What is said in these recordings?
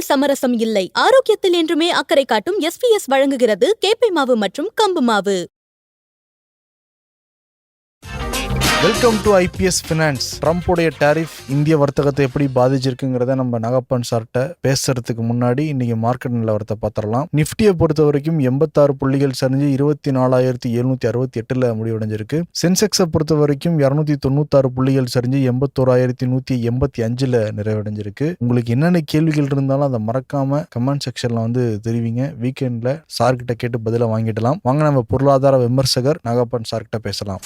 சுவையில் சமரசம் இல்லை. ஆரோக்கியத்தில் என்றுமே அக்கறை காட்டும் எஸ்பிஎஸ் வழங்குகிறது. கேப்பை மாவு மற்றும் கம்பு மாவு. வெல்கம் டு ஐபிஎஸ் ஃபினான்ஸ் ட்ரம்ப்புடைய டேரிஃப் இந்திய வர்த்தகத்தை எப்படி பாதிச்சிருக்குங்கிறத நம்ம நகப்பன் சார்கிட்ட பேசுறதுக்கு முன்னாடி இன்னைக்கு மார்க்கெட் நிலவரத்தை பார்த்துடலாம். நிஃப்டியை பொறுத்த வரைக்கும் எண்பத்தாறு புள்ளிகள் சரிஞ்சு இருபத்தி நாலாயிரத்தி எழுநூத்தி அறுபத்தி எட்டுல முடிவடைஞ்சிருக்கு. சென்செக்ஸை பொறுத்த வரைக்கும் இரநூத்தி தொண்ணூத்தாறு புள்ளிகள் சரிஞ்சு எண்பத்தோராயிரத்தி நூத்தி எண்பத்தி அஞ்சுல நிறைவடைஞ்சிருக்கு. உங்களுக்கு என்னென்ன கேள்விகள் இருந்தாலும் அதை மறக்காம கமெண்ட் செக்ஷன்ல வந்து தெரிவிங்க. வீக்கெண்ட்ல சார்கிட்ட கேட்டு பதிலாக வாங்கிடலாம். வாங்க நம்ம பொருளாதார விமர்சகர் நகப்பன் சார்கிட்ட பேசலாம்.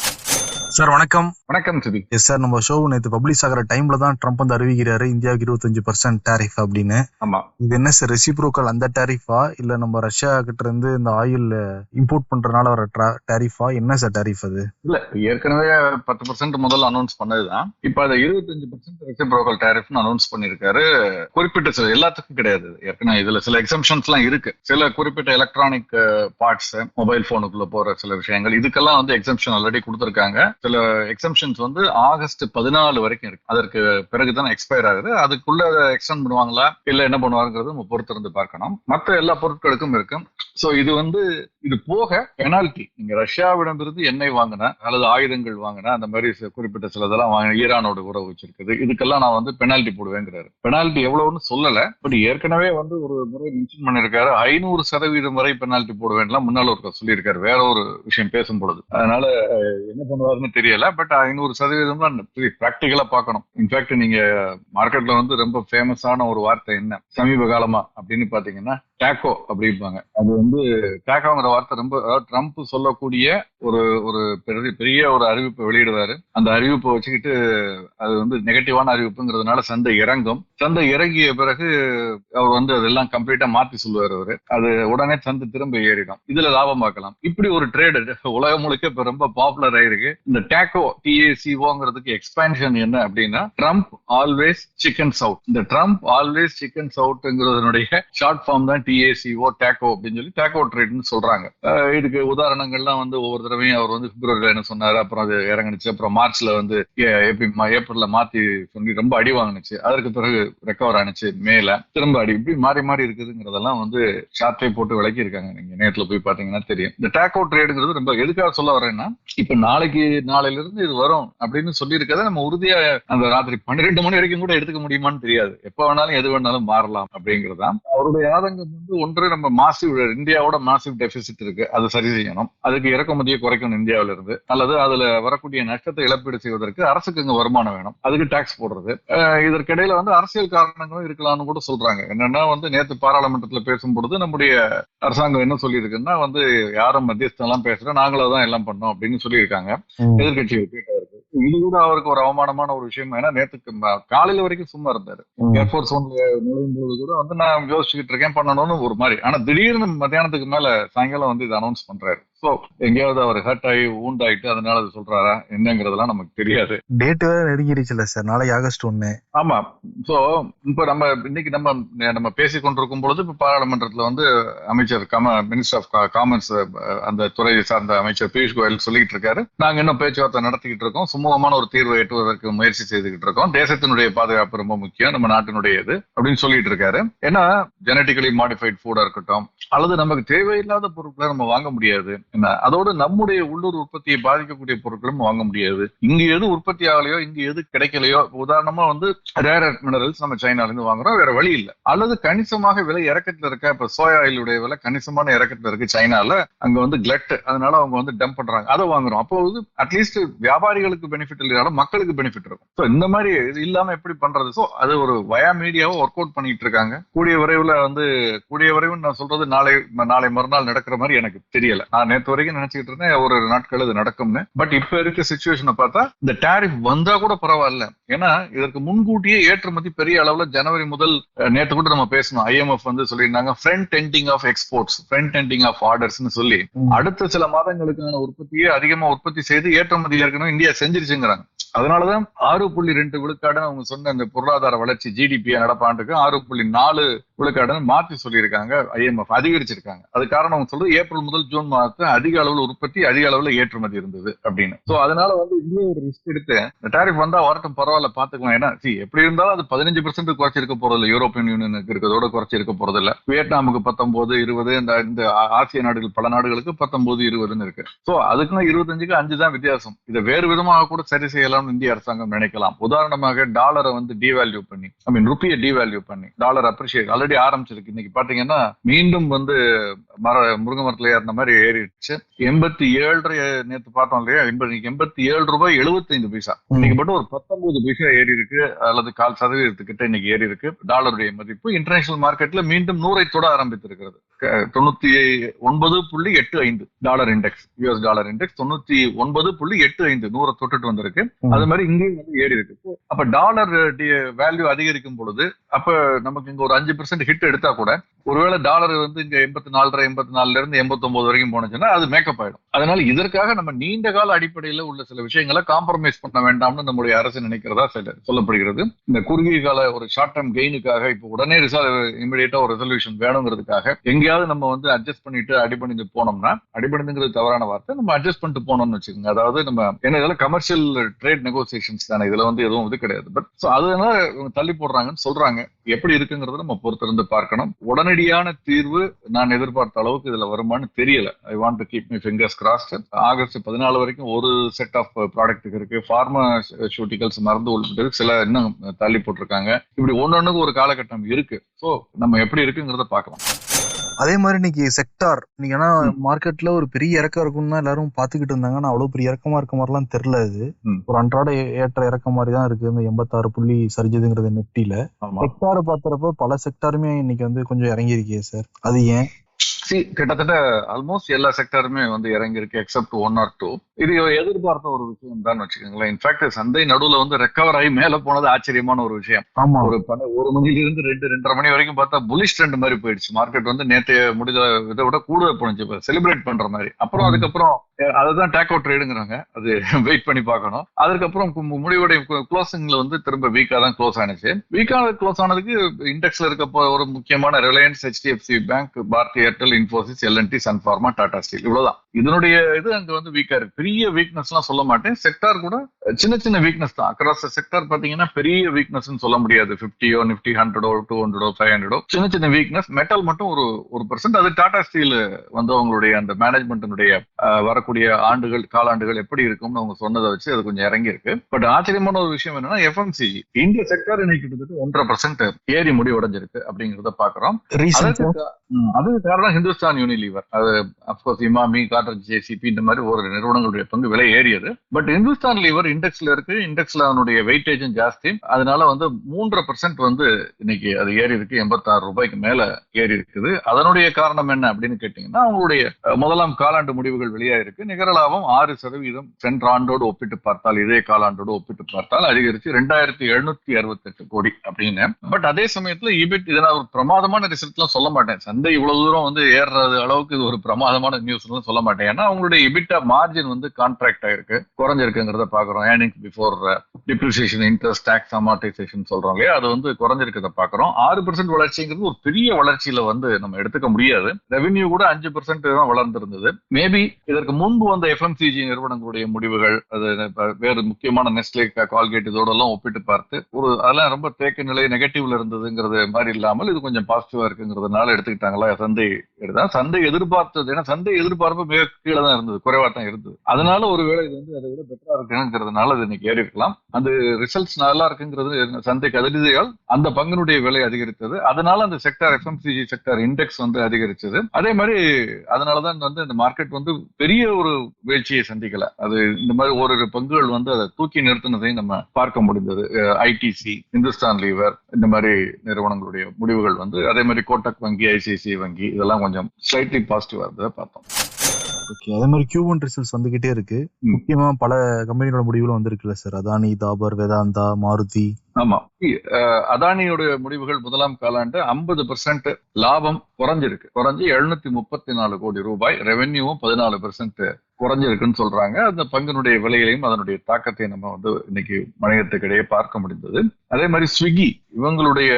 சார் வணக்கம். வணக்கம் சுபி. எஸ் சார் நம்ம ஷோ நேற்று பப்ளிஷ் ஆகிற டைம்ல தான் ட்ரம்ப் வந்து அறிவிக்கிறாரு இந்தியாவுக்கு இருபத்தஞ்சு பர்சன்ட் டேரிஃப் அப்படின்னு. ஆமா. இது என்ன சார் ரெசிப்ரோக்கல் அந்த டேரிஃபா இல்ல நம்ம ரஷ்யா கிட்ட இருந்து இந்த ஆயில் இம்போர்ட் பண்றதுனால வர டேரிஃபா என்ன சார் டேரிஃப் அது? இல்ல ஏற்கனவே பத்து பர்சன்ட் முதல்ல அனௌன்ஸ் பண்ணதுதான். இப்ப அதை இருபத்தஞ்சு பர்சன்ட் ரெசிப்ரோக்கல் டேரிஃப்னு அனௌன்ஸ் பண்ணிருக்காரு. குறிப்பிட்ட சில எல்லாத்துக்கும் கிடையாது. ஏற்கனவே இதுல சில எக்ஸம்ஷன்ஸ் எல்லாம் இருக்கு. சில குறிப்பிட்ட எலக்ட்ரானிக் பார்ட்ஸ் மொபைல் போனுக்குள்ள போற சில விஷயங்கள் இதுக்கெல்லாம் வந்து எக்ஸம்ஷன் ஆல்ரெடி கொடுத்திருக்காங்க. சில எக்ஸம்ஷன்ஸ் வந்து ஆகஸ்ட் பதினாலு வரைக்கும் இருக்கு. அதற்கு பிறகுதான் எக்ஸ்பயர் ஆகுது. அதுக்குள்ள எக்ஸ்டெண்ட் பண்ணுவாங்களா? இல்ல என்ன பண்ணுவாங்கிறது நம்ம பொறுத்திருந்து பார்க்கணும். மற்ற எல்லா பொருட்களுக்கும் இருக்கும். சோ இது வந்து இது போக பெனால்டி நீங்க ரஷ்யாவிடமிருந்து எண்ணெய் வாங்கின அல்லது ஆயுதங்கள் வாங்கின அந்த மாதிரி சில குறிப்பிட்ட வாங்கின ஈரானோட உறவு வச்சிருக்குது. இதுக்கெல்லாம் நான் வந்து பெனால்டி போடுவேங்கிறாரு. பெனால்டி எவ்வளவுன்னு சொல்லல பட் ஏற்கனவே வந்து ஒரு முறை மென்ஷன் பண்ணிருக்காரு ஐநூறு சதவீதம் வரை பெனால்டி போடுவேன்லாம் முன்னால் ஒருத்தர் சொல்லியிருக்காரு. வேற ஒரு விஷயம் பேசும் பொழுது அதனால என்ன பண்ணுவாருன்னு தெரியல பட் ஐநூறு சதவீதம் பிராக்டிக்கலா பார்க்கணும். இன்ஃபேக்ட் நீங்க மார்க்கெட்ல வந்து ரொம்ப ஃபேமஸான ஒரு வார்த்தை என்ன? சமீப காலமா அப்படின்னு பாத்தீங்கன்னா டேக்கோ அப்படிம்பாங்க. அது வந்து டேக்கோங்கிற வார்த்தை ரொம்ப அதாவது ட்ரம்ப் சொல்லக்கூடிய ஒரு ஒரு பெரிய பெரிய ஒரு அறிவிப்பை வெளியிடுவாரு. அந்த அறிவிப்பை வச்சுக்கிட்டு அது வந்து நெகட்டிவான அறிவிப்புங்கிறதுனால சந்தை இறங்கும். சந்தை இறங்கிய பிறகு அவர் வந்து அதெல்லாம் கம்ப்ளீட்டா மாத்தி சொல்லுவார் அவரு. அது உடனே சந்தை திரும்ப ஏறிடும். இதுல லாபம் பார்க்கலாம். இப்படி ஒரு ட்ரேடு உலகம் முழுக்க இப்ப ரொம்ப பாப்புலர் ஆயிருக்கு. இந்த டேக்கோ டிஏசிஓங்கிறதுக்கு எக்ஸ்பான்ஷன் என்ன அப்படின்னா ட்ரம்ப் ஆல்வேஸ் சிக்கன் சவுட் இந்த ட்ரம்ப் ஆல்வேஸ் சிக்கன் சவுட்ங்கிறதுனுடைய ஷார்ட் ஃபார்ம் தான் பிஏசிஓ டேக்கோ அப்படின்னு சொல்லி டேக்கோ ட்ரேட்னு சொல்றாங்க. இதுக்கு உதாரணங்கள்லாம் வந்து ஒவ்வொரு தடவையும் அவர் வந்து பிப்ரவரியில என்ன சொன்னாரு அப்புறம் அது இறங்குனுச்சு அப்புறம் மார்ச்ல வந்து மா- ஏப்ரல்ல மாத்தி சொல்லி ரொம்ப அடி வாங்கினுச்சு. அதற்கு பிறகு ரெக்கவர் ஆனுச்சு மேல. திரும்ப அடி இப்படி மாறி மாறி இருக்குதுங்கிறதெல்லாம் வந்து ஷார்ட்டே போட்டு விளக்கி இருக்காங்க நீங்க நேரத்துல போய் பாத்தீங்கன்னா தெரியும். இந்த டேக்கோ ட்ரேடுங்கிறது ரொம்ப எதுக்காக சொல்ல வரேன்னா இப்ப நாளைக்கு நாளையில இருந்து இது வரும் அப்படின்னு சொல்லி நம்ம உறுதியா அந்த ராத்திரி பன்னிரெண்டு மணி வரைக்கும் கூட எடுத்துக்க முடியுமான்னு தெரியாது. எப்ப வேணாலும் எது வேணாலும் மாறலாம் அப்படிங்கறதுதான் அவருடைய ஆதங்கம். வந்து ஒன்று நம்ம மாசிவ் இந்தியாவோட மாசிவ் டெபிசிட் இருக்கு. அதை சரி செய்யணும். அதுக்கு இறக்குமதியை குறைக்கணும் இந்தியாவில இருந்து அல்லது அதுல வரக்கூடிய நஷ்டத்தை இழப்பீடு செய்வதற்கு அரசுக்கு இங்க வருமானம் வேணும். அதுக்கு டாக்ஸ் போடுறது. இதற்கிடையில வந்து அரசியல் காரணங்களும் இருக்கலாம்னு கூட சொல்றாங்க. என்னன்னா வந்து நேத்து பாராளுமன்றத்துல பேசும் பொழுது நம்முடைய அரசாங்கம் என்ன சொல்லியிருக்குன்னா வந்து யாரும் மத்தியஸ்தம் எல்லாம் பேசுறோம் நாங்களே தான் எல்லாம் பண்ணோம் அப்படின்னு சொல்லியிருக்காங்க. எதிர்கட்சி இருக்கு. இது கூட அவருக்கு ஒரு அவமானமான ஒரு விஷயம். ஏன்னா நேத்துக்கு ம- காலையில வரைக்கும் சும்மா இருந்தாரு. ஏர்போர்ட்ஸ் ஒன்ல நுழையும் பொழுது கூட வந்து நான் யோசிச்சுக்கிட்டு இருக்கேன் பண்ணணும்னு ஒரு மாதிரி. ஆனா திடீர்னு மத்தியானத்துக்கு மேல சாயங்காலம் வந்து இதை அனௌன்ஸ் பண்றாரு. சோ எங்கேயாவது அவர் ஹர்ட் ஆகி ஆயிட்டு அதனால அது சொல்றாரா? என்னங்கிறதெல்லாம் நமக்கு தெரியாது. டேட் வேற நெருங்கிடுச்சுல சார் நாளைக்கு ஆகஸ்ட் ஒன்னு ஆமா. சோ இப்ப நம்ம இன்னைக்கு நம்ம நம்ம பேசி கொண்டிருக்கும் பொழுது இப்ப பாராளுமன்றத்துல வந்து அமைச்சர் கம மினிஸ்டர் ஆஃப் காமர்ஸ் அந்த துறை சார்ந்த அமைச்சர் பியூஷ் கோயல் சொல்லிட்டு இருக்காரு. நாங்க இன்னும் பேச்சுவார்த்தை நடத்திக்கிட்டு இருக்கோம். சுமூகமான ஒரு தீர்வை எட்டுவதற்கு முயற்சி செய்துகிட்டு இருக்கோம். தேசத்தினுடைய பாதுகாப்பு ரொம்ப முக்கியம். நம்ம நாட்டினுடைய இது அப்படின்னு சொல்லிட்டு இருக்காரு. ஏன்னா ஜெனட்டிக்கலி மாடிஃபைட் ஃபுட்டா இருக்கட்டும் அல்லது நமக்கு தேவையில்லாத பொருட்களை நம்ம வாங்க முடியாது. அதோடு நம்முடைய உள்ளூர் உற்பத்தியை பாதிக்கக்கூடிய பொருட்களும் வாங்க முடியாது. இங்க எது உற்பத்தி ஆகலையோ இங்க எது கிடைக்கலையோ உதாரணமா வந்து ரேர் மினரல்ஸ் நம்ம சைனால இருந்து வாங்குறோம் வேற வழி இல்லை. அல்லது கணிசமாக விலை இறக்கத்துல இருக்க இப்ப சோயா ஆயிலுடைய விலை கணிசமான இறக்கத்துல இருக்கு சைனால. அங்க வந்து கிளட் அதனால அவங்க வந்து டம்ப் பண்றாங்க. அதை வாங்குறோம். அப்போ வந்து அட்லீஸ்ட் வியாபாரிகளுக்கு பெனிஃபிட் இல்லைனாலும் மக்களுக்கு பெனிஃபிட் இருக்கும். ஸோ இந்த மாதிரி இது இல்லாம எப்படி பண்றது? ஸோ அது ஒரு வயா மீடியாவை ஒர்க் அவுட் பண்ணிட்டு இருக்காங்க. கூடிய விரைவில் வந்து கூடிய விரைவில் நான் சொல்றது நாளை நாளை மறுநாள் நடக்கிற மாதிரி எனக்கு தெரியல. நான் நேற்று வரைக்கும் நினைச்சிட்டு இருந்தேன் ஒரு நாட்கள் இது நடக்கும்னு. பட் இப்ப இருக்க சுச்சுவேஷனை பார்த்தா இந்த டேரிஃப் வந்தா கூட பரவாயில்ல. ஏன்னா இதற்கு முன்கூட்டியே ஏற்றுமதி பெரிய அளவுல ஜனவரி முதல் நேத்து கூட நம்ம பேசணும் ஐஎம்எஃப் வந்து சொல்லியிருந்தாங்க front ending of exports front ending of ஆர்டர்ஸ்னு சொல்லி. அடுத்த சில மாதங்களுக்கான உற்பத்தியை அதிகமா உற்பத்தி செய்து ஏற்றுமதி ஏற்கனவே இந்தியா செஞ்சிருச்சுங்கிறாங்க. அதனாலதான் ஆறு புள்ளி ரெண்டு விழுக்காடுன்னு அவங்க சொன்ன அந்த பொருளாதார வளர்ச்சி ஜிடிபி நடப்பாண்டுக்கு ஆறு புள்ளி நாலு விழுக்காடுன்னு மாத்தி சொல்லியிருக்காங்க ஐஎம்எஃப் அதிகரிச்சிருக்காங்க. அது காரணம் அவங்க சொல்றது ஏப்ரல் முதல் ஜூன் மாதத்தை அதிக அளவுல உற்பத்தி அதிக அளவுல ஏற்றுமதி இருந்தது அப்படின்னு. சோ அதனால வந்து இந்தியா ஒரு ரிஸ்க் எடுத்து இந்த டாரிஃப் வந்தா வரட்டும் பரவாயில்ல பாத்துக்கலாம் ஏன்னா see, எப்படி இருந்தாலும் அது பதினஞ்சு பெர்சென்ட் குறைச்சிருக்க போறது இல்லை யூரோப்பியன் யூனியனுக்கு இருக்கிறதோட குறைச்சிருக்க போறது இல்ல வியட்நாமுக்கு பத்தொன்பது இருபது இந்த இந்த ஆசிய நாடுகள் பல நாடுகளுக்கு பத்தொன்பது இருபதுன்னு இருக்கு. சோ அதுக்குன்னா இருபத்தஞ்சுக்கு அஞ்சு தான் வித்தியாசம். இதை வேறு விதமாக கூட சரி செய்யலாம்னு இந்திய அரசாங்கம் நினைக்கலாம். உதாரணமாக டாலரை வந்து டிவேல்யூ பண்ணி ஐ மீன் ருப்பியை டிவேல்யூ பண்ணி டாலர் அப்ரிஷியேட் ஆல்ரெடி ஆரம்பிச்சிருக்கு. இன்னைக்கு பாத்தீங்கன்னா மீண்டும் வந்து மர முருங்க மரத்துல ஏறின மாதிரி ஏறிடுச்சு. எண்பத்தி ஏழரை நேத்து பார்த்தோம் இல்லையா? எண்பது எண்பத்தி ஏழு ரூபாய் எழுபத்தைந்து பைசா. இன்னைக்கு மட்டும் ஒரு பத்தொன்பது பைசா ஏறி இருக்கு. அல்லது கால் சதவீதத்துக்கிட்ட இன்னைக்கு ஏறி இருக்கு. டாலருடைய மதிப்பு இன்டர்நேஷனல் மார்க்கெட்ல மீண்டும் நூறை தொட ஆரம்பித்திருக்கிறது. தொண்ணூத்தி ஒன்பது புள்ளி எட்டு ஐந்து dollar index US dollar index தொண்ணூத்தி ஒன்பது புள்ளி எட்டு ஐந்து நூறை தொட்டுட்டு வந்திருக்கு. அது மாதிரி இங்கேயும் வந்து ஏறி இருக்கு. அப்ப டாலர் வேல்யூ அதிகரிக்கும் பொழுது அப்ப நமக்கு இங்க ஒரு அஞ்சு பெர்சென்ட் ஹிட் எடுத்தா கூட ஒருவேளை டாலர் வந்து இங்க எண்பத்தி நாலரை எண்பத்தி நாலுல இருந்து எண்பத்தி ஒன்பது வரைக்கும் போனுச்சுன்னா அது மேக்கப் ஆயிடும். அதனால இதற்காக நம்ம நீண்ட கால அடிப்படையில உள்ள சில விஷயங்களை காம்ப்ரமைஸ் பண்ண வேண்டாம்னு நம்முடைய அரசு நினைக்கிறதா சொல்லப்படுகிறது. இந்த குறுகிய கால ஒரு ஷார்ட் டேர்ம் கெயினுக்காக இப்போ உடனே இமிடியேட்டா ஒரு ரெசல்யூஷன் வேணுங்கிறதுக்காக எங்கேயாவது நம்ம வந்து அட்ஜஸ்ட் பண்ணிட்டு அடிபணிந்து போனோம்னா அடிபணிந்துங்கிறது தவறான வார்த்தை. நம்ம அட்ஜஸ்ட் பண்ணிட்டு போனோம்னு வச்சுக்கோங்க. அதாவது நம்ம என்ன இதெல்லாம் கமர்ஷியல் ட்ரேட் நெகோசியேஷன்ஸ் தானே. இதுல வந்து எதுவும் இது கிடையாது. பட் ஸோ அதனால இவங்க தள்ளி போடுறாங்கன்னு சொல்றாங்க. எப்படி இருக்குங்கிறத நம்ம பொறுத்திருந்து பார்க்கணும். உடனடியான தீர்வு நான் எதிர்பார்த்த அளவுக்கு இதுல வருமானு தெரியல. I want to keep my fingers crossed August பதினாலு வரைக்கும் ஒரு செட் ஆஃப் ப்ராடக்ட் இருக்கு. பார்மாசூட்டிகல்ஸ் மருந்து உள்பட்டு சில இன்னும் தள்ளி போட்டிருக்காங்க. இப்படி ஒன்னொன்னுக்கு ஒரு காலகட்டம் இருக்கு. ஸோ நம்ம எப்படி இருக்குங்கிறத பார்க்கலாம். அதே மாதிரி இன்னைக்கு செக்டார் இன்னைக்கு ஆனா மார்க்கெட்ல ஒரு பெரிய இறக்கம் இருக்கும்னு தான் எல்லாரும் பாத்துக்கிட்டு இருந்தாங்க. ஆனா அவ்வளவு பெரிய இறக்கமா இருக்க மாதிரிலாம் தெரியல இது. ஒரு அன்றாட ஏற்ற இறக்க மாதிரி தான் இருக்கு. இந்த எண்பத்தாறு புள்ளி சரிஞ்சதுங்கிறது நிப்டில ஆமா. செக்டார் பாக்குறப்ப பல செக்டாருமே இன்னைக்கு வந்து கொஞ்சம் இறங்கி இருக்கே சார். அது ஏன்? See, கிட்டத்தட்ட ஆல்மோஸ்ட் எல்லா செக்டருமே வந்து இறங்கி இருக்கு எக்ஸப்ட் ஒன் ஆர் டூ இது எதிர்பார்த்த ஒரு விஷயம் தான் வச்சுக்கோங்களேன். இன்ஃபேக்ட் சந்தை நடுவுல வந்து ரெக்கவர் ஆகி மேல போனது ஆச்சரியமான ஒரு விஷயம். ஆமா. ஒரு பண ஒரு மணில இருந்து ரெண்டு ரெண்டரை மணி வரைக்கும் பார்த்தா புலிஷ் ட்ரெண்ட் மாதிரி போயிடுச்சு. மார்க்கெட் வந்து நேற்றைய முடித இதை விட கூடுதல் போனுச்சு செலிப்ரேட் பண்ற மாதிரி. அப்புறம். அதுக்கப்புறம் அதுதான் டேக் அவுட் ட்ரேடுங்கிறாங்க அது வெயிட் பண்ணி பார்க்கணும். அதுக்கப்புறம் முடிவுடைய க்ளோசிங்ல வந்து திரும்ப வீக்கா தான் க்ளோஸ் ஆனிச்சு. வீக்கா க்ளோஸ் ஆனதுக்கு இண்டெக்ஸ்ல இருக்க ஒரு முக்கியமான Reliance HDFC bank Bharti Airtel Infosys L and T Sun Pharma Tata steel இவ்வளவுதான். இதனுடைய இது அங்க வந்து வீக்கா இருக்கு. பெரிய வீக்னஸ் எல்லாம் சொல்ல மாட்டேன். செக்டார் கூட சின்ன சின்ன வீக்னஸ் தான். அக்ராஸ் செக்டார் பாத்தீங்கன்னா பெரிய வீக்னஸ் சொல்ல முடியாது. பிப்டியோ நிப்டி ஹண்ட்ரடோ டூ ஹண்ட்ரடோ ஃபைவ் ஹண்ட்ரடோ சின்ன சின்ன வீக்னஸ் மெட்டல் மட்டும் ஒரு ஒரு பர்சன்ட் அது டாடா ஸ்டீல் வந்து அவங்களுடைய அந்த மேனேஜ்மெண்ட்டினுடைய வரக்கூடிய ஆண்டுகள் காலாண்டுகள் எப்படி இருக்கும்னு அவங்க சொன்னதை வச்சு அது கொஞ்சம் இறங்கி இருக்கு பட் ஆச்சரியமான ஒரு விஷயம் என்னன்னா எஃப்எம்சிஜி இந்த செக்டார் இன்னைக்கு கிட்டத்தட்ட ஒன்றரை பர்சன்ட் ஏறி முடிவடைஞ்சிருக்கு அப்படிங்கறத பாக்குறோம் அதுக்கு காரணம் ஹிந்துஸ்தான் யூனிலீவர் அது of course Emami cotton JCB இந்த மாதிரி ஒரு நிறுவனங்களுடைய பங்கு விலை ஏறியது பட் இந்துஸ்தான் லீவர் இண்டெக்ஸ்ல இருக்கு. இண்டெக்ஸ்ல அதனுடைய வெயிட்டேஜும் ஜாஸ்தி. அதனால வந்து மூன்றரை பர்சன்ட் வந்து இன்னைக்கு அது ஏறி இருக்கு. எண்பத்தாறு ரூபாய்க்கு மேல ஏறி இருக்குது. அதனுடைய காரணம் என்ன அப்படின்னு கேட்டீங்கன்னா அவங்களுடைய முதலாம் காலாண்டு முடிவுகள் வெளியாயிருக்கு நிகர லாபம் ஆறு சதவீதம் சென்ற ஆண்டோடு ஒப்பிட்டு பார்த்தால் இதே காலாண்டோடு ஒப்பிட்டு பார்த்தால் அதிகரிச்சு ரெண்டாயிரத்தி எழுநூத்தி அறுபத்தி எட்டு கோடி அப்படின்னு. பட் அதே சமயத்துல இபிட் இதனால் ஒரு பிரமாதமான ரிசல்ட் சொல்ல மாட்டேன். சந்தை இவ்வளவு தூரம் வந்து ஏறுறது அளவுக்கு இது ஒரு பிரமாதமான நியூஸ் சொல்ல மாட்டேன். ஏன்னா அவங்களுடைய எபிட்டா மார்ஜின் வந்து கான்ட்ராக்ட் ஆயிருக்கு. குறைஞ்சிருக்குங்கிறத பாக்குறோம். Earnings before depreciation interest tax amortisation சொல்றோம் இல்லையா? அது வந்து குறைஞ்சிருக்கிறத பாக்குறோம். ஆறு பர்சன்ட் வளர்ச்சிங்கிறது ஒரு பெரிய வளர்ச்சியில வந்து நம்ம எடுத்துக்க முடியாது. ரெவென்யூ கூட அஞ்சு பெர்சென்ட் தான் வளர்ந்திருந்தது. மேபி இதற்கு முன்பு வந்த எஃப்எம்சிஜி நிறுவனங்களுடைய முடிவுகள் அது வேறு முக்கியமான நெஸ்லே கால்கேட் இதோட எல்லாம் ஒப்பிட்டு பார்த்து ஒரு அதெல்லாம் ரொம்ப தேக்க நிலை நெகட்டிவ்ல இருந்ததுங்கிறது மாதிரி இல்லாமல் இது கொஞ்சம் பாசிட்டிவா இருக்குங்கிறதுனால எடுத்துக்கிட்டாங்களா? சந்தை எடுத்தா சந்தை எதிர்பார்த்தது. ஏன்னா சந்தை எதிர்பார்ப்பு மிக கீழே தான் இருந்தது குறைவா தான் இருந்தது. அதனால ஒருவேளை இது வந்து அதை விட பெட்டரா இருக்குங்கிறதுனால அது இன்னைக்கு ஏறி இருக்கலாம் அந்த ரிசல்ட்ஸ் நல்லா இருக்குங்கிறது சந்தை கதறிதையால் அந்த பங்கினுடைய விலை அதிகரித்தது. அதனால அந்த செக்டார் எஃப்எம்சிஜி செக்டார் இண்டெக்ஸ் வந்து அதிகரிச்சது அதே மாதிரி அதனாலதான் வந்து இந்த மார்க்கெட் வந்து பெரிய ஒரு வீழ்ச்சியை சந்திக்கல. அது இந்த மாதிரி ஓரிரு பங்குகள் வந்து அதை தூக்கி நிறுத்தினதையும் நம்ம பார்க்க முடிந்தது. ஐடிசி இந்துஸ்தான் லீவர் இந்த மாதிரி நிறுவனங்களுடைய முடிவுகள் வந்து அதே மாதிரி கோட்டக் வங்கி ஐசிஐசிஐ வங்கி இதெல்லாம் கொஞ்சம் ஸ்லைட்லி பாசிட்டிவா இருந்ததை பார்த்தோம். ஓகே அதே மாதிரி கியூ ஒன் ரிசல்ட்ஸ் வந்துகிட்டே இருக்கு. முக்கியமா பல கம்பெனியோட முடிவுகளும் வந்திருக்குல்ல சார் அதானி தாபர் வேதாந்தா மாருதி. ஆமா. அதானியோட முடிவுகள் முதலாம் காலாண்டு ஐம்பது பெர்சென்ட் லாபம் குறைஞ்சிருக்கு. குறைஞ்சு எழுநூத்தி முப்பத்தி நாலு கோடி ரூபாய் ரெவென்யூவும் பதினாலு பெர்சென்ட் குறைஞ்சிருக்குன்னு சொல்றாங்க. அந்த பங்கினுடைய விலையிலையும் அதனுடைய தாக்கத்தை நம்ம வந்து இன்னைக்கு வணிகத்துக்கிடையே பார்க்க முடிந்தது. அதே மாதிரி ஸ்விக்கி இவங்களுடைய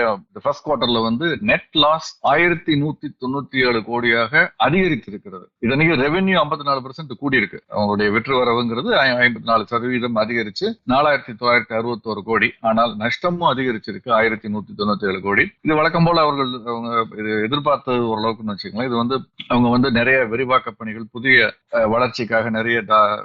ஃபர்ஸ்ட் குவார்டர்ல வந்து நெட் லாஸ் ஆயிரத்தி நூத்தி தொண்ணூத்தி ஏழு கோடியாக அதிகரித்திருக்கிறது. இதனைக்கு ரெவென்யூ ஐம்பத்தி நாலு பர்சன்ட் கூடி இருக்கு அவங்களுடைய வெற்றி வரவுங்கிறது ஐம்பத்தி நாலு சதவீதம் அதிகரிச்சு நாலாயிரத்தி தொள்ளாயிரத்தி அறுபத்தோரு கோடி. ஆனால் நஷ்டமும் அதிகரிச்சிருக்கு ஆயிரத்தி நூத்தி தொண்ணூத்தி ஏழு கோடி. இது வழக்கம் போல அவர்கள் அவங்க இது எதிர்பார்த்தது ஓரளவுக்குன்னு வச்சுக்கோங்களேன். இது வந்து அவங்க வந்து நிறைய விரிவாக்க பணிகள் புதிய வளர்ச்சிக்கு வளர்ச்சிக்காக நிறைய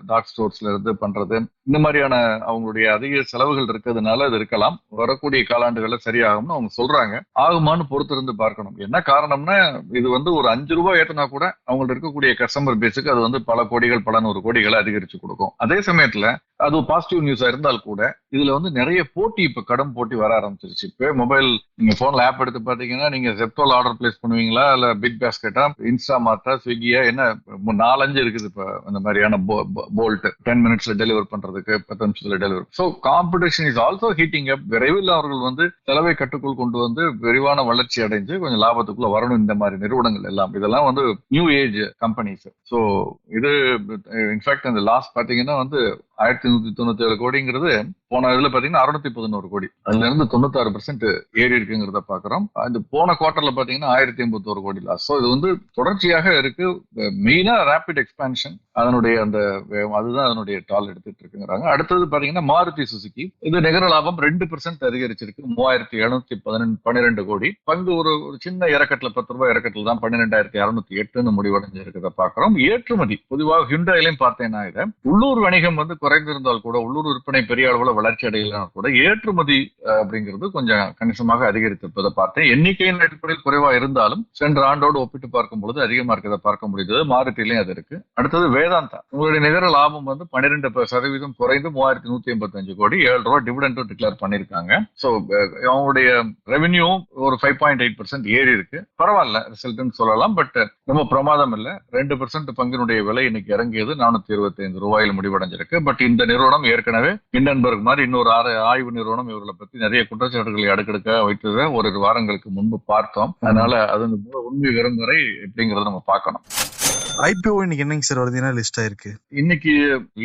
டாக் ஸ்டோர்ஸ்ல இருந்து பண்றது. இந்த மாதிரியான அவங்களுடைய அதிக செலவுகள் இருக்கிறதுனால அது இருக்கலாம். வரக்கூடிய காலாண்டுகள்ல சரியாகும்னு அவங்க சொல்றாங்க. ஆகுமான்னு பொறுத்திருந்து பார்க்கணும். என்ன காரணம்னா இது வந்து ஒரு அஞ்சு ரூபாய் ஏற்றினா கூட அவங்கள்ட்ட இருக்கக்கூடிய கஸ்டமர் பேஸுக்கு அது வந்து பல கோடிகள் பல நூறு கோடிகளை அதிகரிச்சு கொடுக்கும். அதே சமயத்துல அது பாசிட்டிவ் நியூஸா இருந்தால் கூட இதுல வந்து நிறைய போட்டி இப்ப கடும் போட்டி வர ஆரம்பிச்சிருச்சு. இப்போ மொபைல் நீங்க போன்ல ஆப் எடுத்து பாத்தீங்கன்னா நீங்க செப்டோல் ஆர்டர் பிளேஸ் பண்ணுவீங்களா? இல்ல பிக் பாஸ்கெட்டா இன்ஸ்டா மார்ட்டா ஸ்விக்கியா என்ன நாலஞ்சு இருக்குது இப்ப. அந்த மாதிரியான போல்ட் டென் மினிட்ஸ்ல டெலிவர் பண்றதுக்கு பத்து நிமிஷத்துல deliver so competition is also heating up விரைவில் அவர்கள் வந்து செலவை கட்டுக்குள் கொண்டு வந்து விரிவான வளர்ச்சி அடைஞ்சு கொஞ்சம் லாபத்துக்குள்ள வரணும் இந்த மாதிரி நிறுவனங்கள் எல்லாம். இதெல்லாம் வந்து நியூ ஏஜ் கம்பெனிஸ் ஸோ இது இன்ஃபேக்ட் அந்த லாஸ்ட் பாத்தீங்கன்னா வந்து ஆயிரத்தி நூத்தி தொண்ணூத்தி ஏழு கோடிங்கிறது போன இதுல பாத்தீங்கன்னா அறுநூத்தி பதினோரு கோடி. அதுல இருந்து தொண்ணூத்தாறு பெர்சென்ட் ஏறி இருக்குங்கிறத பாக்குறோம். அந்த போன குவார்டர்ல பாத்தீங்கன்னா ஆயிரத்தி எண்பத்தோரு கோடி லாஸ் ஸோ இது வந்து தொடர்ச்சியாக இருக்கு. மெயினா ரேபிட் எக்ஸ்பான்ஷன் அதனுடைய அந்த அதுதான் அதனுடைய டால் எடுத்துட்டு இருக்குங்கிறாங்க. அடுத்தது பாத்தீங்கன்னா மாருதி சுசுகி. இது நிகர லாபம் ரெண்டு பெர்சென்ட் அதிகரிச்சிருக்கு. மூவாயிரத்தி எழுநூத்தி பதினெண்டு பன்னிரெண்டு கோடி. பங்கு ஒரு ஒரு சின்ன இறக்கத்துல பத்து ரூபாய் இறக்கத்துல தான் பன்னிரெண்டாயிரத்தி அறுநூத்தி எட்டுன்னு முடிவடைஞ்சிருக்கிறத பாக்குறோம். ஏற்றுமதி பொதுவாக ஹிண்டாயிலையும் பார்த்தேன்னா இதை. உள்ளூர் வணிகம் வந்து குறைந்திருந்தால் கூட உள்ளூர் விற்பனை பெரிய அளவுல வளர்ச்சி அடையலாம் கூட ஏற்றுமதி அப்படிங்கிறது கொஞ்சம் கணிசமாக அதிகரித்திருப்பதை பார்த்தேன். எண்ணிக்கையின் அடிப்படையில் குறைவா இருந்தாலும் சென்ற ஆண்டோடு ஒப்பிட்டு பார்க்கும் பொழுது அதிகமா இருக்கிறத பார்க்க முடிந்தது மாருதியிலையும் அது இருக்கு. அடுத்தது வேதாந்தா. உங்களுடைய நிகர லாபம் வந்து பன்னிரெண்டு சதவீதம் குறைந்து மூவாயிரத்தி நூத்தி எண்பத்தஞ்சு கோடி ஏழு ரூபாய் டிவிடெண்டும் டிக்ளேர் பண்ணிருக்காங்க சோ அவங்களுடைய ரெவென்யூ ஒரு ஃபைவ் பாயிண்ட் எயிட் பர்சன்ட் ஏறி இருக்கு. பரவாயில்ல ரிசல்ட்னு சொல்லலாம். பட் ரொம்ப பிரமாதம் இல்ல. ரெண்டு பர்சன்ட் பங்கினுடைய விலை இன்னைக்கு இறங்கியது நானூத்தி இருபத்தி ஐந்து ரூபாயில் முடிவடைஞ்சிருக்கு. பட் இந்த நிறுவனம் ஏற்கனவே இண்டன்பர்க் மாதிரி இன்னொரு ஆறு ஆய்வு நிறுவனம் இவர்களை பத்தி நிறைய குற்றச்சாட்டுகளை அடுக்கடுக்க வைத்ததை ஒரு வாரங்களுக்கு முன்பு பார்த்தோம். அதனால அது உண்மை வரும் வரை எப்படிங்கறத நம்ம பார்க்கணும். ஐபிஓ இன்னைக்கு என்னங்க சார் வருது? லிஸ்ட் ஆயிருக்கு? இன்னைக்கு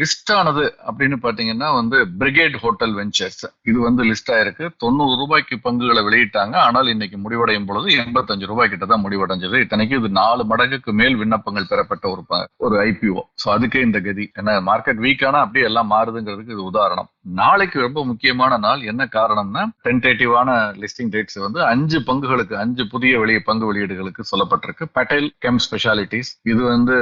லிஸ்ட் ஆனது அப்படின்னு பாத்தீங்கன்னா வந்து பிரிகேட் ஹோட்டல் வெஞ்சர்ஸ் இது வந்து லிஸ்ட் ஆயிருக்கு. தொண்ணூறு ரூபாய்க்கு பங்குகளை வெளியிட்டாங்க. ஆனால் இன்னைக்கு முடிவடையும் பொழுது எண்பத்தஞ்சு ரூபாய் கிட்ட தான் முடிவடைஞ்சது. இத்தனைக்கு இது நாலு மடங்குக்கு மேல் விண்ணப்பங்கள் பெறப்பட்ட ஒரு ஒரு ஐபிஓ ஸோ அதுக்கே இந்த கதி. ஏன்னா மார்க்கெட் வீக்கானா அப்படியே எல்லாம் மாறுதுங்கிறதுக்கு இது உதாரணம். நாளைக்கு ரொம்ப முக்கியமான நாள் என்ன காரணம்னா டென்டேட்டிவான லிஸ்டிங் டேட்ஸ் வந்து அஞ்சு பங்குகளுக்கு அஞ்சு புதிய வெளியே பங்கு வெளியீடுகளுக்கு சொல்லப்பட்டிருக்கு. பட்டேல் கெம் ஸ்பெஷாலிட்டிஸ் இது வந்து வந்து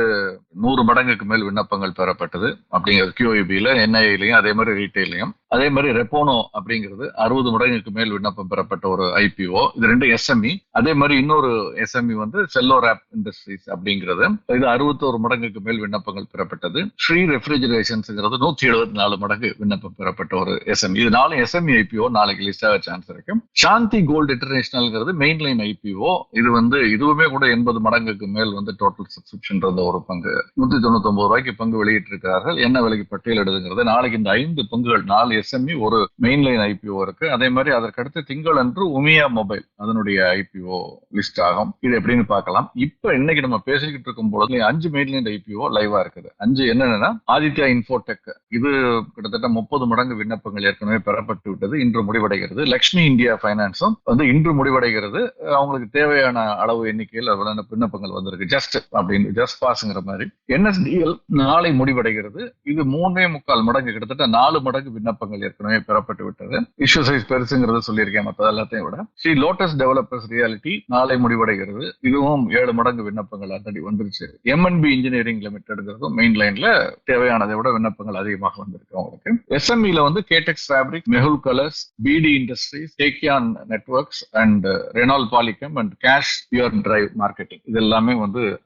நூறு மடங்குக்கு மேல் விண்ணப்பங்கள் பெறப்பட்டது. அப்படிங்கிறது கியூஐபியில் என்ஐலையும் அதே மாதிரி ரீட்டைலையும் அதே மாதிரி ரெப்போனோ அப்படிங்கிறது அறுபது மடங்குக்கு மேல் விண்ணப்பம் பெறப்பட்ட ஒரு ஐபிஓ இது ரெண்டு எஸ்எம்இ அதே மாதிரி இன்னொரு எஸ்எம்இ வந்து செல்லோ ரேப் இண்டஸ்ட்ரீஸ் அப்படிங்கிறது. இது அறுபத்தோரு மடங்குக்கு மேல் விண்ணப்பங்கள் பெறப்பட்டது. ஸ்ரீ ரெஃப்ரிஜரேஷன்ஸ்ங்கிறது நூத்தி எழுபத்தி நாலு மடங்கு விண்ணப்பம் பெறப்பட்ட ஒரு எஸ்எம்இ இது நாலு எஸ்எம்இ ஐபிஓ நாளைக்கு லிஸ்ட் ஆக சான்ஸ் இருக்கும் சாந்தி கோல்டு இன்டர்நேஷனல்ங்கிறது மெயின் லைன் ஐபிஓ இது வந்து இதுவுமே கூட எண்பது மடங்குக்கு மேல் வந்து டோட்டல் சப்ஸ்கிரிப்ஷன் இருந்த ஒரு பங்கு. நூத்தி தொண்ணூத்தி ஒன்பது ரூபாய்க்கு பங்கு வெளியிட்டிருக்கிறார்கள். என்ன விலைக்கு பட்டியல் எடுதுங்கிறது நாளைக்கு இந்த ஐந்து பங்குகள் நாலு எஸ்எம்இ ஒரு மெயின் லைன் ஐபிஓ இருக்கு. அதே மாதிரி அதற்கடுத்து திங்கள் அன்று உமியா மொபைல் அதனுடைய ஐபிஓ லிஸ்ட் ஆகும். இது எப்படின்னு பார்க்கலாம். இப்ப இன்னைக்கு நம்ம பேசிக்கிட்டு இருக்கும் பொழுது அஞ்சு மெயின் லைன் ஐபிஓ லைவா இருக்குது. அஞ்சு என்னன்னா ஆதித்யா இன்ஃபோடெக் இது கிட்டத்தட்ட முப்பது மடங்கு விண்ணப்பங்கள் ஏற்கனவே பெறப்பட்டு விட்டது. இன்று முடிவடைகிறது. லக்ஷ்மி இந்தியா பைனான்ஸும் வந்து இன்று முடிவடைகிறது. அவங்களுக்கு தேவையான அளவு எண்ணிக்கையில் விண்ணப்பங்கள் வந்திருக்கு. ஜஸ்ட் அப்படின்னு ஜஸ்ட் பாஸ்ங்கிற மாதிரி. என்எஸ்டிஎல் நாளை முடிவடைகிறது. இது மூணே முக்கால் மடங்கு கிட்டத்தட்ட நாலு மடங்கு விண்ணப்பங்கள் ஏற்கனவே பெறப்பட்டு விட்டது. இஷ்யூ சைஸ் பெருசுங்கிறத சொல்லியிருக்கேன் மற்ற எல்லாத்தையும் விட. ஸ்ரீ லோட்டஸ் டெவலப்பர்ஸ் ரியாலிட்டி நாளை முடிவடைகிறது. இதுவும் ஏழு மடங்கு விண்ணப்பங்கள் ஆல்ரெடி வந்துருச்சு. எம்என்பி இன்ஜினியரிங் லிமிடெட்ங்கிறதும் மெயின் லைன்ல தேவையானதை விட விண்ணப்பங்கள் அதிகமாக வந்திருக்கு அவங்களுக்கு. எஸ்எம்இல வந்து Kaytex fabric Mehul colours PD industries Tachyon networks and Renol Polychem and cash pure drive marketing இது எல்லாமே வந்து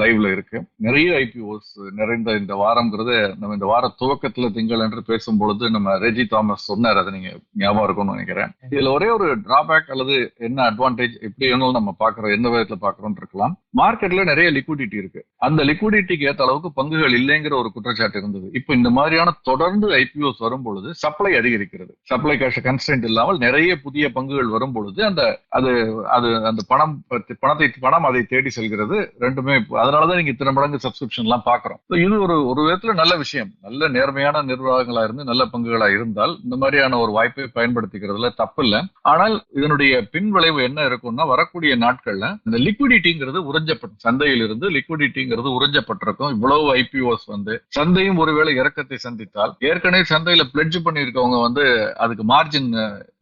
லைவ்ல இருக்கு. நிறைய ஐபிஓஸ் நிறைந்த இந்த வாரம்ங்கிறது நம்ம இந்த வார துவக்கத்துல திங்கள் என்று பேசும் பொழுது நம்ம ரெஜி தாமஸ் சொன்னார் அதை நீங்க ஞாபகம் இருக்கும்னு நினைக்கிறேன். இதுல ஒரே ஒரு டிராபேக் அல்லது என்ன அட்வான்டேஜ் எப்படி வேணாலும் நம்ம பாக்குறோம் எந்த விதத்துல பாக்குறோம் இருக்கலாம். மார்க்கெட்ல நிறைய லிக்விடிட்டி இருக்கு. அந்த லிக்விடிட்டிக்கு ஏத்த அளவுக்கு பங்குகள் இல்லைங்கிற ஒரு குற்றச்சாட்டு இருந்தது. இப்போ இந்த மாதிரியான தொடர்ந்து ஐபிஓஸ் வரும் பொழுது சப்ளை அதிகரிக்கிறது. சப்ளை கேஷ் கன்ஸ்டன்ட் இல்லாமல் நிறைய புதிய பங்குகள் வரும் பொழுது அந்த அது அது அந்த பணம் பணத்தை பணம் அதை தேடி செல்கிறது. ரெண்டுமே எப்பவுமே இப்போ அதனாலதான் நீங்க இத்தனை மடங்கு சப்ஸ்கிரிப்ஷன் எல்லாம் பாக்குறோம் இது ஒரு ஒரு விதத்துல நல்ல விஷயம். நல்ல நேர்மையான நிர்வாகங்களா இருந்து நல்ல பங்குகளா இருந்தால் இந்த மாதிரியான ஒரு வாய்ப்பை பயன்படுத்திக்கிறதுல தப்பு இல்லை. ஆனால் இதனுடைய பின் விளைவு என்ன இருக்கும்னா வரக்கூடிய நாட்கள்ல இந்த லிக்விடிட்டிங்கிறது உறிஞ்சப்பட்ட சந்தையில் இருந்து லிக்விடிட்டிங்கிறது உறிஞ்சப்பட்டிருக்கும். இவ்வளவு ஐபிஓஸ் வந்து சந்தையும் ஒருவேளை இறக்கத்தை சந்தித்தால் ஏற்கனவே சந்தையில பிளட்ஜ் பண்ணியிருக்கவங்க வந்து அதுக்கு மார்ஜின்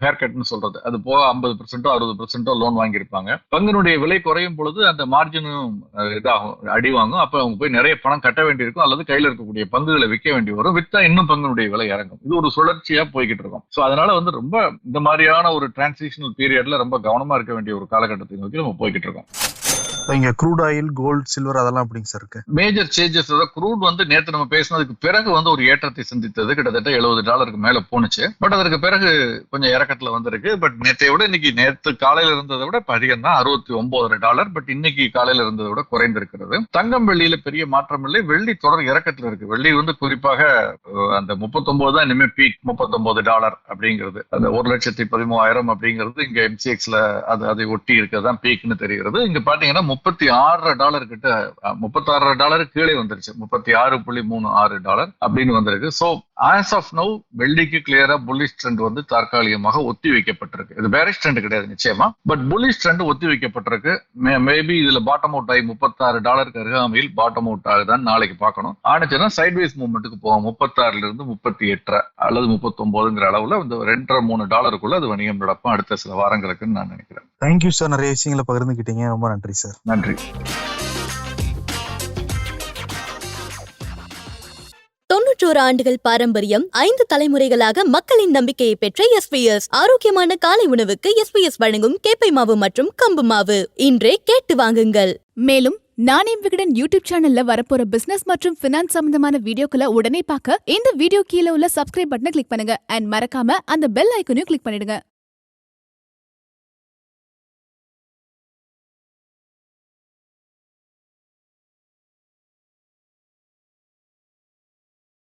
ஹேர்கட்னு சொல்றது. அது போக ஐம்பது பெர்சென்டோ அறுபது பெர்சென்டோ லோன் வாங்கியிருப்பாங்க. பங்கினுடைய விலை குறையும் பொழுது அந்த மார்ஜினும் இதாகும் அடி வாங்கும். அப்ப அவங்க போய் நிறைய பணம் கட்ட வேண்டியிருக்கும் அல்லது கையில இருக்கக்கூடிய பங்குகளை விற்க வேண்டி வரும். வித்தா இன்னும் பங்கினுடைய விலை இறங்கும். இது ஒரு சுழற்சியா போய்கிட்டு இருக்கும். சோ அதனால வந்து ரொம்ப இந்த மாதிரியான ஒரு டிரான்சிஷனல் பீரியட்ல ரொம்ப கவனமா இருக்க வேண்டிய ஒரு காலகட்டத்தை நோக்கி நம்ம போய்கிட்டு இருக்கோம். இங்க க்ரூட் ஆயில் கோல்ட் சில்வர் அதெல்லாம் அப்படிங்க சார் இருக்கு? மேஜர் சேஞ்சஸ் க்ரூட் வந்து நேற்று நம்ம பேசினதுக்கு பிறகு வந்து ஒரு ஏற்றத்தை சந்தித்தது. கிட்டத்தட்ட எழுபது டாலருக்கு மேல போனுச்சு பட் அதற்கு பிறகு கொஞ்சம் இறக்கத்துல வந்திருக்கு. பட் நேற்றை விட இன்னைக்கு நேற்று காலையில இருந்ததை விட அதிகம் தான் அறுபத்தி ஒன்பதரை டாலர். பட் இன்னைக்கு காலையில இருந்ததை விட குறைந்திருக்கிறது. தங்கம் வெள்ளியில பெரிய மாற்றம் இல்லை. வெள்ளி தொடர் இறக்கத்துல இருக்கு. வெள்ளி வந்து குறிப்பாக அந்த முப்பத்தொன்பது தான் இனிமே பீக் முப்பத்தொன்பது டாலர் அப்படிங்கிறது. அந்த ஒரு லட்சத்தி பதிமூவாயிரம் அப்படிங்கிறது இங்க எம்சிஎக்ஸ்ல அது அதை ஒட்டி இருக்கிறது பீக்னு தெரிகிறது. இங்க பாத்தீங்கன்னா முப்பத்தி ஆறரை டாலர் கிட்ட முப்பத்தாறரை டாலர் கீழே வந்துருச்சு. முப்பத்தி ஆறு புள்ளி மூணு ஆறு டாலர் அப்படின்னு வந்திருக்கு. ஸோ ஆஸ் ஆஃப் நவ் வெள்ளிக்கு கிளியரா புல்லிஷ் ட்ரெண்ட் வந்து தற்காலிகமாக ஒத்தி வைக்கப்பட்டிருக்கு. இது பேரிஷ் ட்ரெண்ட் கிடையாது நிச்சயமா. பட் புல்லிஷ் ட்ரெண்ட் ஒத்தி வைக்கப்பட்டிருக்கு. மேபி இதுல பாட்டம் அவுட் ஆகி முப்பத்தாறு டாலருக்கு அருகாமையில் பாட்டம் அவுட் ஆகுதான்னு நாளைக்கு பார்க்கணும். ஆனிச்சுன்னா சைட்வேஸ் மூவ்மெண்ட்டுக்கு போகும் முப்பத்தாறுல இருந்து முப்பத்தி எட்டரை அல்லது முப்பத்தொன்பதுங்கிற அளவுல இந்த ரெண்டரை மூணு டாலருக்குள்ள அது வணிகம் நடக்கும். அடுத்த சில வாரங்களுக்குன்னு நான் நினைக்கிறேன். தேங்க்யூ சார் நிறைய விஷயங்களை பகிர்ந்துக்கிட்டீங்க ரொம்ப நன்றி சார் நன்றி. தொன்னூற்றோரு ஆண்டுகள் பாரம்பரியம் ஐந்து தலைமுறைகளாக மக்களின் நம்பிக்கையை பெற்ற எஸ்பிஎஸ் ஆரோக்கியமான காலை உணவுக்கு எஸ்பிஎஸ் வழங்கும் கேப்பை மாவு மற்றும் கம்பு மாவு. இன்றே கேட்டு வாங்குங்கள். மேலும் நானே விகடன் யூடியூப் சேனல்ல வரப்போற பிசினஸ் மற்றும் பினான்ஸ் சம்பந்தமான வீடியோக்களை உடனே பார்க்க இந்த வீடியோ கீழே உள்ள சப்ஸ்கிரைப் பட்டனை கிளிக் பண்ணுங்க. அண்ட் மறக்காம அந்த பெல் ஐக்கனையும் கிளிக் பண்ணிடுங்க.